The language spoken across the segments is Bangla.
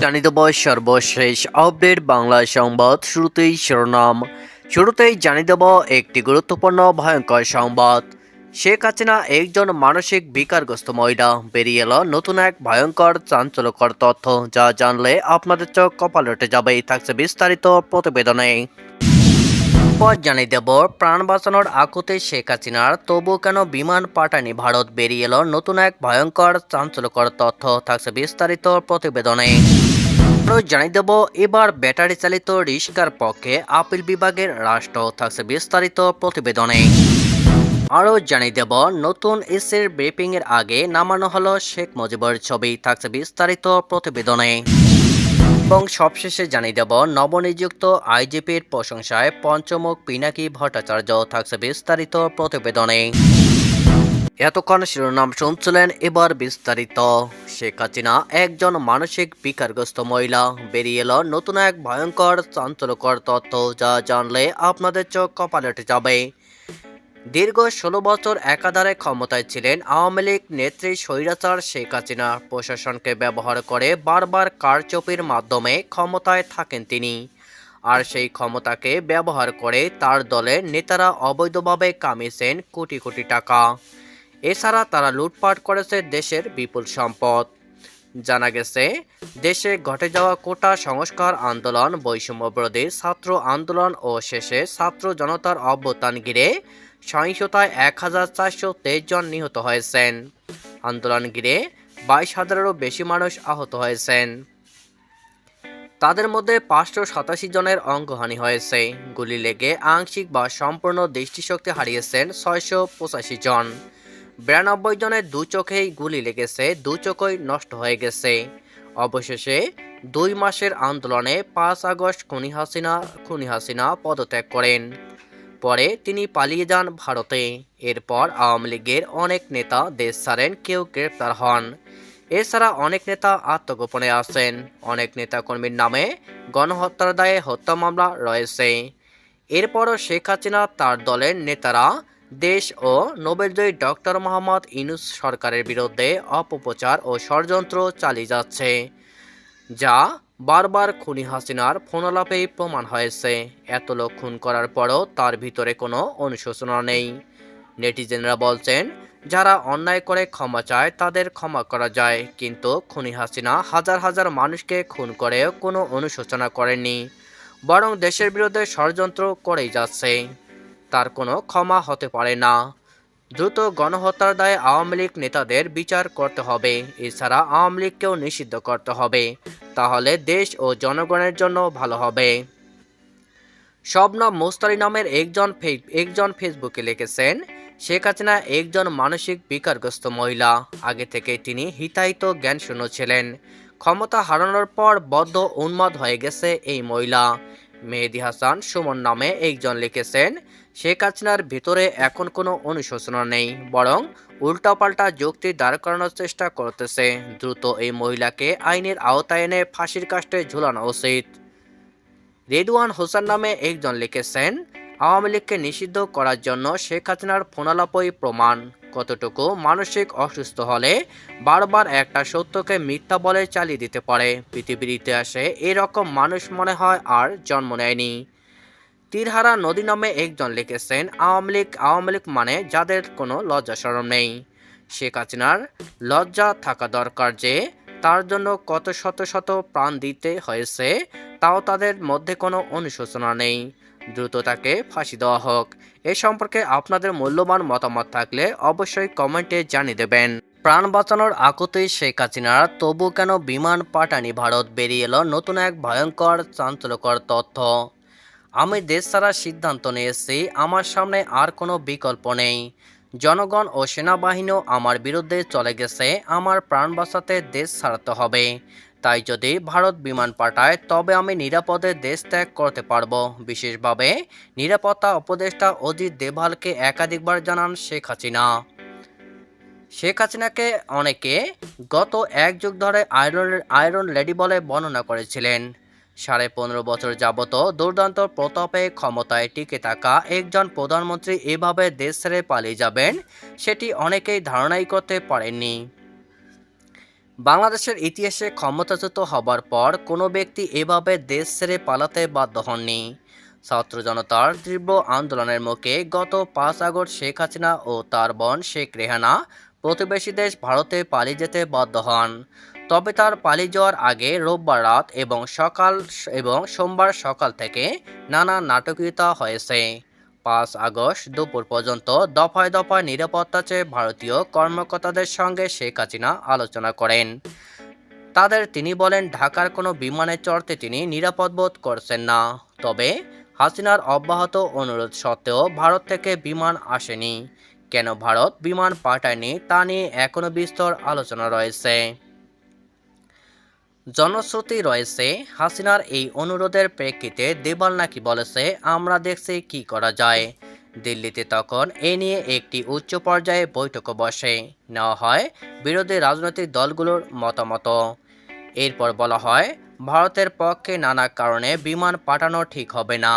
জানিয়ে দেব সর্বশেষ আপডেট বাংলা সংবাদ শুরুতেই শিরোনাম। শুরুতেই জানিয়ে দেব একটি গুরুত্বপূর্ণ ভয়ঙ্কর সংবাদ। শেখ হাসিনা একজন মানসিক বিকারগ্রস্ত মহিলা। বেরিয়ে এলো নতুন এক ভয়ঙ্কর চাঞ্চল্যকর তথ্য। যা জানলে আপনাদের চোখ কপালে উঠে যাবে। থাকছে বিস্তারিত প্রতিবেদনে। পর জানিয়ে দেব। প্রাণ বাঁচানোর আকুতে শেখ হাসিনার। তবু কেন বিমান পাঠানি ভারত? বেরিয়ে এলো নতুন এক ভয়ঙ্কর চাঞ্চল্যকর তথ্য। থাকছে বিস্তারিত প্রতিবেদনে। জানিয়ে দেব, এবার ব্যাটারি চালিত রিস্কার পক্ষে আপিল বিভাগের রাষ্ট্র। থাকছে বিস্তারিত প্রতিবেদনে। আরও জানিয়ে দেব, নতুন এসের ব্রিফিং এর আগে নামানো হলো শেখ মুজিবুর ছবি। থাকছে বিস্তারিত প্রতিবেদনে। এবং সবশেষে জানিয়ে দেব, নবনিযুক্ত আইজিপির প্রশংসায় পঞ্চমুখ পিনাকি ভট্টাচার্য থাকছে বিস্তারিত প্রতিবেদনে। এতক্ষণ শিরোনাম শুনছিলেন এবার বিস্তারিত। শেখ হাসিনা একজন মানসিক বিকারগ্রস্ত মহিলা। বেরিয়ে এলো নতুন এক ভয়ঙ্কর চাঞ্চল্যকর তথ্য, যা জানলে আপনাদের চোখ কপালে উঠে যাবে। দীর্ঘ ষোলো বছর একাধারে ক্ষমতায় ছিলেন আওয়ামী লীগ নেত্রী স্বৈরাচার শেখ হাসিনা। প্রশাসনকে ব্যবহার করে বারবার কারচুপির মাধ্যমে ক্ষমতায় থাকেন তিনি। আর সেই ক্ষমতাকে ব্যবহার করে তার দলের নেতারা অবৈধভাবে কামিয়েছেন কোটি কোটি টাকা। এছাড়া তারা লুটপাট করেছে দেশের বিপুল সম্পদ। জানা গেছে, দেশে ঘটে যাওয়া কোটা সংস্কার আন্দোলন বৈষম্যবিরোধী ছাত্র আন্দোলন ও শেষে ছাত্র জনতার অভ্যুত্থান ঘিরে সহিংসতায় এক হাজার চারশো তেইশ জন নিহত হয়েছেন। আন্দোলন ঘিরে বাইশ হাজারেরও বেশি মানুষ আহত হয়েছেন। তাদের মধ্যে পাঁচশো সাতাশি জনের অঙ্গহানি হয়েছে। গুলি লেগে আংশিক বা সম্পূর্ণ দৃষ্টিশক্তি হারিয়েছেন ছয়শো পঁচাশি জন। বিরানব্বই জনের দু চোখেই গুলি লেগেছে, দু চোখই নষ্ট হয়ে গেছে। অবশেষে দুই মাসের আন্দোলনে পাঁচ আগস্ট খুনি হাসিনা খুনি হাসিনা পদত্যাগ করেন। পরে তিনি পালিয়ে যান ভারতে। এরপর আওয়ামী লীগের অনেক নেতা দেশ ছাড়েন, কেউ গ্রেপ্তার হন। এছাড়া অনেক নেতা আত্মগোপনে আছেন। অনেক নেতাকর্মীর নামে গণহত্যার দায়ে হত্যা মামলা রয়েছে। এরপরও শেখ হাসিনা, তার দলের নেতারা দেশ ও নোবেলজয়ী ডক্টর মোহাম্মদ ইনুস সরকারের বিরুদ্ধে অপপ্রচার ও ষড়যন্ত্র চালিয়ে যাচ্ছে, যা বারবার খুনি হাসিনার ফোনালাপেই প্রমাণ হয়েছে। এত লোক খুন করার পরও তার ভিতরে কোনো অনুশোচনা নেই। নেটিজেনরা বলছেন, যারা অন্যায় করে ক্ষমা চায় তাদের ক্ষমা করা যায়, কিন্তু খুনি হাসিনা হাজার হাজার মানুষকে খুন করেও কোনো অনুশোচনা করেনি বরং দেশের বিরুদ্ধে ষড়যন্ত্র করেই যাচ্ছে। তার কোনো ক্ষমা হতে পারে না। দ্রুত গণহত্যার দায়ে আওয়ামী লীগ নেতাদের বিচার করতে হবে। এছাড়া আওয়ামী লীগকেও নিষিদ্ধ করতে হবে। তাহলে দেশ ও জনগণের জন্য ভালো হবে। শবনম মোস্তারি নামের একজন একজন ফেসবুকে লিখেছেন, শেখ হাসিনা একজন মানসিক বিকারগ্রস্ত মহিলা। আগে থেকে তিনি হিতাহিত জ্ঞান শূন্য ছিলেন। ক্ষমতা হারানোর পর বদ্ধ উন্মাদ হয়ে গেছে এই মহিলা। মেহেদি হাসান সুমন নামে একজন লিখেছেন শেখ হাসিনার ভিতরে এখন কোনো অনুশোচনা নেই, বরং উল্টাপাল্টা যুক্তি দাঁড় করানোর চেষ্টা করতেছে। দ্রুত এই মহিলাকে আইনের আওতায় এনে ফাঁসির কাষ্টে ঝুলানো উচিত। রেদওয়ান হোসেন নামে একজন লিখেছেন, আওয়ামী লীগকে নিষিদ্ধ করার জন্য শেখ হাসিনার ফোনালাপই প্রমাণ। কতটুকু মানসিক অসুস্থ হলে বারবার একটা সত্যকে মিথ্যা বলে চালিয়ে দিতে পারে। পৃথিবীর ইতিহাসে এরকম মানুষ মনে হয় আর জন্ম নেয়নি। তীরহারা নদী নামে একজন লিখেছেন, আওয়ামী লীগ আওয়ামী লীগ মানে যাদের কোনো লজ্জা সরম নেই। শেখ হাসিনার লজ্জা থাকা দরকার যে তার জন্য কত শত শত প্রাণ দিতে হয়েছে, তাও তাদের মধ্যে কোনো অনুশোচনা নেই। দ্রুত তাকে ফাঁসি দেওয়া হোক। এ সম্পর্কে আপনাদের মূল্যবান মতামত থাকলে অবশ্যই কমেন্টে জানিয়ে দেবেন। প্রাণ বাঁচানোর আকুতেই শেখ হাসিনার, তবু কেন বিমান পাটানি ভারত? বেরিয়ে এলো নতুন এক ভয়ঙ্কর, চাঞ্চল্যকর তথ্য। আমি দেশ ছাড়ার সিদ্ধান্ত নিয়েছি, আমার সামনে আর কোনো বিকল্প নেই। জনগণ ও সেনাবাহিনীও আমার বিরুদ্ধে চলে গেছে, আমার প্রাণ বাঁচাতে দেশ ছাড়তে হবে। তাই যদি ভারত বিমান পাঠায়, তবে আমি নিরাপদে দেশ ত্যাগ করতে পারব। বিশেষভাবে নিরাপত্তা উপদেষ্টা অজিত দেভালকে একাধিকবার জানান শেখ হাসিনা। শেখ হাসিনাকে অনেকে গত এক যুগ ধরে আয়রন আয়রন লেডি বলে বর্ণনা করেছিলেন। সাড়ে পনেরো বছর যাবত দুর্দান্ত প্রতাপে ক্ষমতায় টিকে থাকা একজন প্রধানমন্ত্রী এভাবে দেশ ছেড়ে পালিয়ে যাবেন, সেটি অনেকেই ধারণাই করতে পারেননি। বাংলাদেশের ইতিহাসে ক্ষমতাচ্যুত হবার পর কোনো ব্যক্তি এভাবে দেশ ছেড়ে পালাতে বাধ্য হননি। ছাত্র জনতার তীব্র আন্দোলনের মুখে গত পাঁচ আগস্ট শেখ হাসিনা ও তার বোন শেখ রেহানা প্রতিবেশী দেশ ভারতে পালিয়ে যেতে বাধ্য হন। তবে তার পালিয়ে যাওয়ার আগে রোববার রাত এবং সকাল এবং সোমবার সকাল থেকে নানা নাটকীয়তা হয়েছে। পাঁচ আগস্ট দুপুর পর্যন্ত দফায় দফায় নিরাপত্তা চেয়ে ভারতীয় কর্মকর্তাদের সঙ্গে শেখ হাসিনা আলোচনা করেন। তাদের তিনি বলেন, ঢাকার কোনো বিমানে চড়তে তিনি নিরাপদ বোধ করছেন না। তবে হাসিনার অব্যাহত অনুরোধ সত্ত্বেও ভারত থেকে বিমান আসেনি। কেন ভারত বিমান পাঠায়নি তা নিয়ে এখনও বিস্তর আলোচনা রয়েছে। জনশ্রুতি রয়েছে, হাসিনার এই অনুরোধের প্রেক্ষিতে দেবাল নাকি বলেছে, আমরা দেখছি কি করা যায়। দিল্লিতে তখন এ নিয়ে একটি উচ্চ পর্যায়ে বৈঠকও বসে। নেওয়া হয় বিরোধী রাজনৈতিক দলগুলোর মতামত। এরপর বলা হয়, ভারতের পক্ষে নানা কারণে বিমান পাঠানো ঠিক হবে না।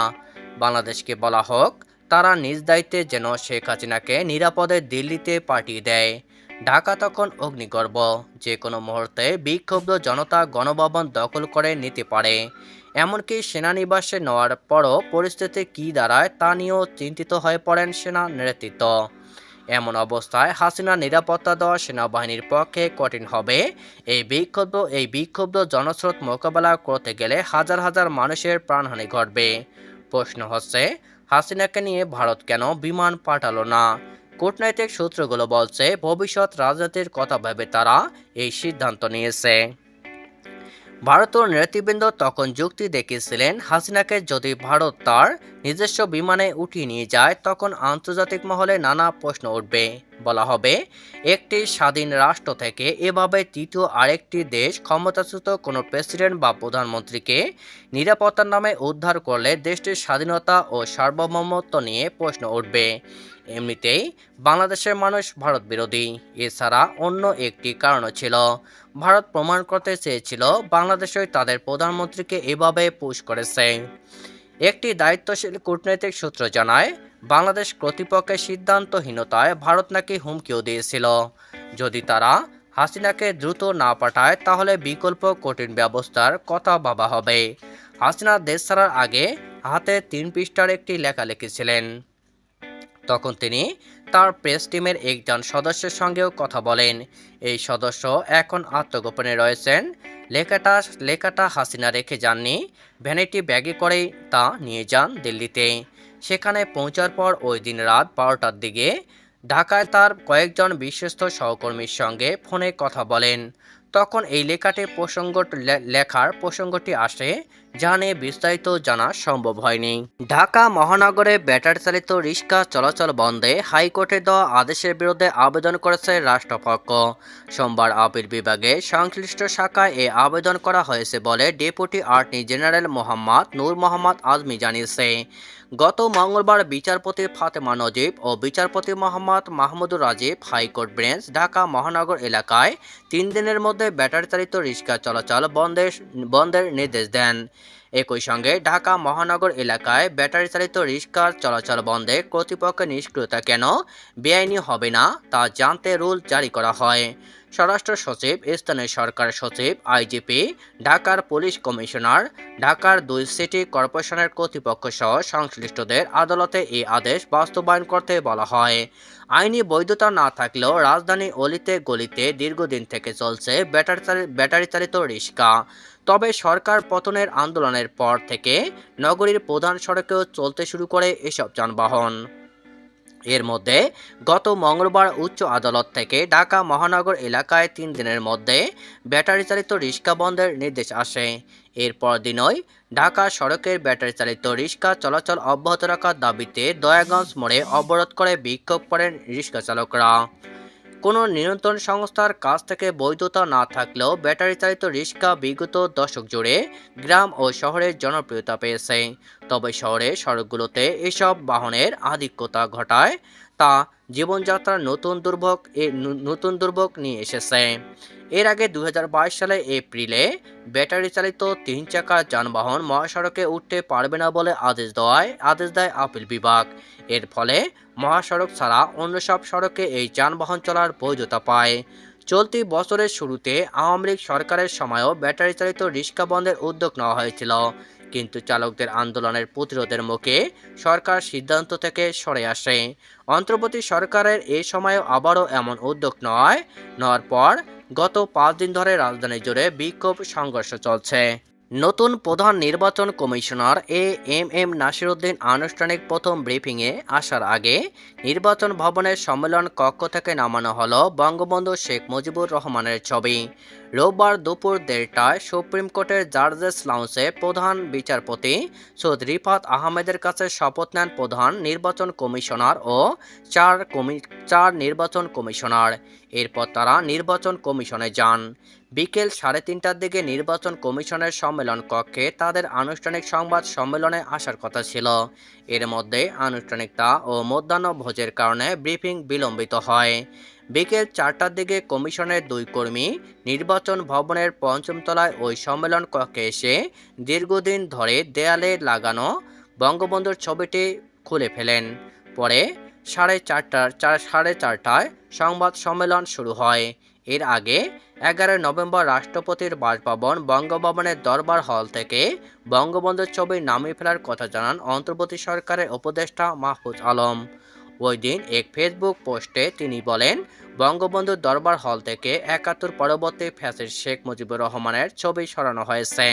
বাংলাদেশকে বলা হোক, তারা নিজ দায়িত্বে যেন শেখ হাসিনাকে নিরাপদে দিল্লিতে পাঠিয়ে দেয়। ঢাকা তখন অগ্নিগর্ভ। যে কোনো মুহূর্তে বিক্ষুব্ধ জনতা গণভবন দখল করে নিতে পারে। এমনকি সেনানিবাসে নেওয়ার পরও পরিস্থিতি কী দাঁড়ায় তা নিয়েও চিন্তিত হয়ে পড়েন সেনা নেতৃত্ব। এমন অবস্থায় হাসিনা নিরাপত্তা দেওয়া সেনাবাহিনীর পক্ষে কঠিন হবে। এই বিক্ষুব্ধ এই বিক্ষুব্ধ জনস্রোত মোকাবেলা করতে গেলে হাজার হাজার মানুষের প্রাণহানি ঘটবে। প্রশ্ন হচ্ছে, হাসিনাকে নিয়ে ভারত কেন বিমান পাঠালো না? কূটনৈতিক সূত্রগুলো বলছে, ভবিষ্যৎ রাজনীতির কথা ভেবে তারা এই সিদ্ধান্ত নিয়েছে। ভারতীয় নেতৃবৃন্দ তখন যুক্তি দেখিয়েছিলেন, হাসিনাকে যদি ভারত তার নিজস্ব বিমানে উঠিয়ে নিয়ে যায়, তখন আন্তর্জাতিক মহলে নানা প্রশ্ন উঠবে। বলা হবে, একটি স্বাধীন রাষ্ট্র থেকে এভাবে তৃতীয় আরেকটি দেশ ক্ষমতাচ্যুত কোনো প্রেসিডেন্ট বা প্রধানমন্ত্রীকে নিরাপত্তার নামে উদ্ধার করলে দেশটির স্বাধীনতা ও সার্বভৌমত্ব নিয়ে প্রশ্ন উঠবে। এমনিতেই বাংলাদেশের মানুষ ভারত বিরোধী। এছাড়া অন্য একটি কারণও ছিল, ভারত প্রমাণ করতে চেয়েছিল বাংলাদেশই তাদের প্রধানমন্ত্রীকে এভাবে পুশ করেছে। একটি দায়িত্বশীল কূটনৈতিক সূত্র জানায়, বাংলাদেশ কর্তৃপক্ষের সিদ্ধান্তহীনতায় ভারত নাকি হুমকিও দিয়েছিল। যদি তারা হাসিনাকে দ্রুত না পাঠায়, তাহলে বিকল্প কঠিন ব্যবস্থার কথা ভাবা হবে। হাসিনা দেশ ছাড়ার আগে হাতে তিন পৃষ্ঠার একটি লেখা লিখেছিলেন তখন তিনি তার প্রেস টিমের একজন সদস্যের সঙ্গেও কথা বলেন। এই সদস্য এখন আত্মগোপনে রয়েছেন। লেখাটা লেখাটা হাসিনা রেখে যাননি। ভ্যানিটি ব্যাগে করে তা নিয়ে যান দিল্লিতে। সেখানে পৌঁছার পর ওই দিন রাত বারোটার দিকে ঢাকায় তার কয়েকজন বিশ্বস্ত সহকর্মীর সঙ্গে ফোনে কথা বলেন। তখন এই লেখাটি প্রসঙ্গ লেখার প্রসঙ্গটি আসে নিয়ে বিস্তারিত জানা সম্ভব হয়নি। ঢাকা মহানগরে ব্যাটারি চালিত রিক্সা চলাচল বন্ধে হাইকোর্টের দেওয়া আদেশের বিরুদ্ধে আবেদন করেছে রাষ্ট্রপক্ষ। সোমবার আপিল বিভাগে সংশ্লিষ্ট শাখায় এ আবেদন করা হয়েছে বলে deputy attorney general Mohammad Nur Mohammad Azmi জানিয়েছে। গত মঙ্গলবার বিচারপতি ফাতেমা নজিব ও বিচারপতি Mohammad Mahmudur Rajib high court bench Dhaka মহানগর এলাকায় তিন দিনের মধ্যে ব্যাটারি চালিত রিক্সা চলাচল বন্ধের বন্ধের নির্দেশ দেন। একই সঙ্গে ঢাকা মহানগর এলাকায় ব্যাটারি চালিত রিক্সার চলাচল বন্ধে কর্তৃপক্ষের নিষ্ক্রিয়তা কেন বেআইনি হবে না তা জানতে রুল জারি করা হয়। স্বরাষ্ট্র সচিব, স্থানীয় সরকার সচিব, আইজিপি, ঢাকার পুলিশ কমিশনার, ঢাকার দুই সিটি কর্পোরেশনের কর্তৃপক্ষ সহ সংশ্লিষ্টদের আদালতে এই আদেশ বাস্তবায়ন করতে বলা হয়। আইনি বৈধতা না থাকলেও রাজধানী অলিতে গলিতে দীর্ঘদিন থেকে চলছে ব্যাটারি ব্যাটারি চালিত রিক্সা তবে সরকার পতনের আন্দোলনের পর থেকে নগরীর প্রধান সড়কেও চলতে শুরু করে এসব যানবাহন। এর মধ্যে গত মঙ্গলবার উচ্চ আদালত থেকে ঢাকা মহানগর এলাকায় তিন দিনের মধ্যে ব্যাটারি চালিত রিক্সা বন্ধের নির্দেশ আসে। এরপর দিনই ঢাকা সড়কের ব্যাটারি চালিত রিক্সা চলাচল অব্যাহত রাখার দাবিতে দয়াগঞ্জ মোড়ে অবরোধ করে বিক্ষোভ করেন রিক্সা চালকরা। কোনো নিয়ন্ত্রণ সংস্থার কাছ থেকে বৈধতা না থাকলেও ব্যাটারি চালিত রিক্সা বিগত দশক জুড়ে গ্রাম ও শহরের জনপ্রিয়তা পেয়েছে। তবে শহরে সড়কগুলোতে এসব বাহনের আধিক্যতা ঘটায় তা জীবনযাত্রার নতুন দুর্ভোগ এ নতুন দুর্ভোগ নিয়ে এসেছে। এর আগে দু হাজার বাইশ সালে এপ্রিলে ব্যাটারি চালিত তিন চাকার যানবাহন মহাসড়কে উঠতে পারবে না বলে আদেশ দেওয়ায় আদেশ দেয় আপিল বিভাগ। এর ফলে মহাসড়ক ছাড়া অন্য সব সড়কে এই যানবাহন চলার বৈধতা পায়। চলতি বছরের শুরুতে আওয়ামী লীগ সরকারের সময়ও ব্যাটারি চালিত রিক্সা বন্ধের উদ্যোগ নেওয়া হয়েছিল। কিন্তু চালকদের আন্দোলনের প্রতিরোধের মুখে সরকার সিদ্ধান্ত থেকে সরে আসে। অন্তর্বর্তী সরকারের এই সময়ে আবারও এমন উদ্যোগ নয়, নেওয়ার পর গত পাঁচ দিন ধরে রাজধানী জুড়ে বিক্ষোভ সংঘর্ষ চলছে। নতুন প্রধান নির্বাচন commissioner A M M Nasiruddin আনুষ্ঠানিক প্রথম ব্রিফিংয়ে আসার আগে নির্বাচন ভবনের সম্মেলন কক্ষ থেকে নামানো হল বঙ্গবন্ধু শেখ মুজিবুর রহমানের ছবি। রোববার দুপুর দেড়টায় সুপ্রিম কোর্টের জার্জেস লাউন্সে প্রধান বিচারপতি সৈয়দ রিফাত আহমেদের কাছে শপথ নেন প্রধান নির্বাচন কমিশনার ও চার কমি, চার নির্বাচন কমিশনার। এরপর তারা নির্বাচন কমিশনে যান। বিকেল সাড়ে তিনটার দিকে নির্বাচন কমিশনের সম্মেলন কক্ষে তাদের আনুষ্ঠানিক সংবাদ সম্মেলনে আসার কথা ছিল। এর মধ্যে আনুষ্ঠানিকতা ও মধ্যাহ্ন ভোজের কারণে ব্রিফিং বিলম্বিত হয়। বিকেল চারটার দিকে কমিশনের দুই কর্মী নির্বাচন ভবনের পঞ্চমতলায় ওই সম্মেলন কক্ষে এসে দীর্ঘদিন ধরে দেয়ালে লাগানো বঙ্গবন্ধুর ছবিটি খুলে ফেলেন। পরে সাড়ে চারটার চার সাড়ে চারটায় সংবাদ সম্মেলন শুরু হয়। এর আগে এগারোই নভেম্বর রাষ্ট্রপতির বাসভবন বঙ্গভবনের দরবার হল থেকে বঙ্গবন্ধুর ছবি নামিয়ে ফেলার কথা জানান অন্তর্বর্তী সরকারের উপদেষ্টা মাহফুজ আলম। ওই দিন এক ফেসবুক পোস্টে তিনি বলেন, বঙ্গবন্ধুর দরবার হল থেকে একাত্তর পরবর্তী ফ্যাসের শেখ মুজিবুর রহমানের ছবি সরানো হয়েছে।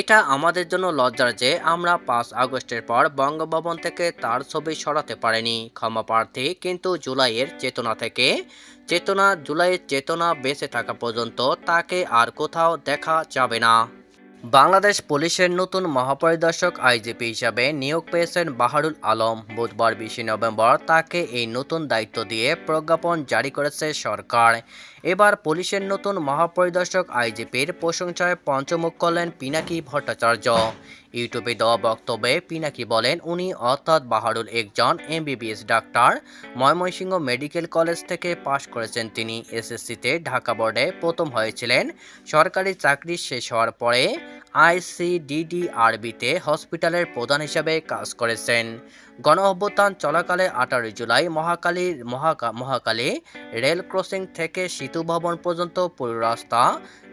এটা আমাদের জন্য লজ্জার যে আমরা পাঁচ আগস্টের পর বঙ্গভবন থেকে তার ছবি সরাতে পারেনি। ক্ষমা প্রার্থী, কিন্তু জুলাইয়ের চেতনা থেকে। চেতনা, জুলাইয়ের চেতনা বেঁচে থাকা পর্যন্ত তাকে আর কোথাও দেখা যাবে না। বাংলাদেশ পুলিশের নতুন মহাপরিদর্শক আইজিপি হিসাবে নিয়োগ পেয়েছেন বাহারুল আলম। বুধবার বিশে নভেম্বর তাকে এই নতুন দায়িত্ব দিয়ে প্রজ্ঞাপন জারি করেছে সরকার। এবার পুলিশের নতুন মহাপরিদর্শক আইজিপির প্রশংসায় পঞ্চমুখ করলেন পিনাকি ভট্টাচার্য। ইউটিউবে দেওয়া বক্তব্যে পিনাকি বলেন, উনি অর্থাৎ বাহারুল একজন MBBS doctor. Mymensingh medical college থেকে পাশ করেছেন তিনি। এসএসসিতে ঢাকা বোর্ডে প্রথম হয়েছিলেন। সরকারি চাকরি শেষ হওয়ার পরে আইসিডিডিআরবিতে হসপিটালের প্রধান হিসেবে কাজ করেছেন। গণ অভ্যুত্থান চলাকালে আঠারোই জুলাই মহাকালী, মহাকা, মহাকালী রেল ক্রসিং থেকে সেতু ভবন পর্যন্ত পুরো রাস্তা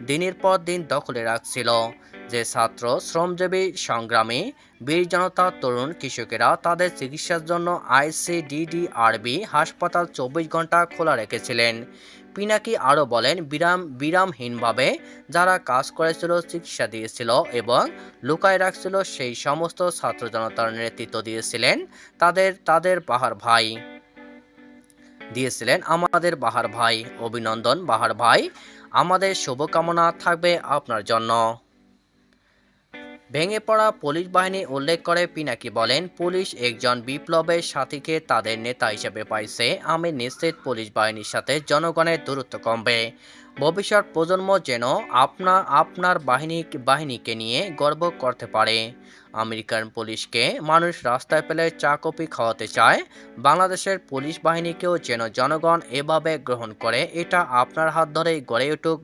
দিনের পর দিন দখলে রাখছিল। যে ছাত্র শ্রমজীবী সংগ্রামী, বীর জনতা, তরুণ কৃষকেরা তাদের চিকিৎসার জন্য আইসিডিডিআরবি হাসপাতাল চব্বিশ ঘণ্টা খোলা রেখেছিলেন। পিনাকি আরও বলেন, বিরাম, বিরামহীনভাবে যারা কাজ করেছিল, চিকিৎসা দিয়েছিল এবং লুকায় রাখছিল, সেই সমস্ত ছাত্র জনতার নেতৃত্ব দিয়েছিলেন তাদের তাদের বাহার ভাই। দিয়েছিলেন আমাদের বাহার ভাই। অভিনন্দন বাহার ভাই। আমাদের শুভকামনা থাকবে আপনার জন্য। ভেঙে পড়া পুলিশ বাহিনী উল্লেখ করে পিনাকি বলেন, পুলিশ একজন বিপ্লবের সাথীকে তাদের নেতা হিসেবে পাইছে। আমি নিশ্চিত পুলিশ বাহিনীর সাথে জনগণের দূরত্ব কমবে। ভবিষ্যৎ প্রজন্ম যেন আপনা, আপনার বাহিনী, বাহিনীকে নিয়ে গর্ব করতে পারে। আমেরিকান পুলিশকে মানুষ রাস্তায় পেলে চা কফি খাওয়াতে চায়। বাংলাদেশের পুলিশ বাহিনীকেও যেন জনগণ এভাবে গ্রহণ করে, এটা আপনার হাত ধরেই গড়ে উঠুক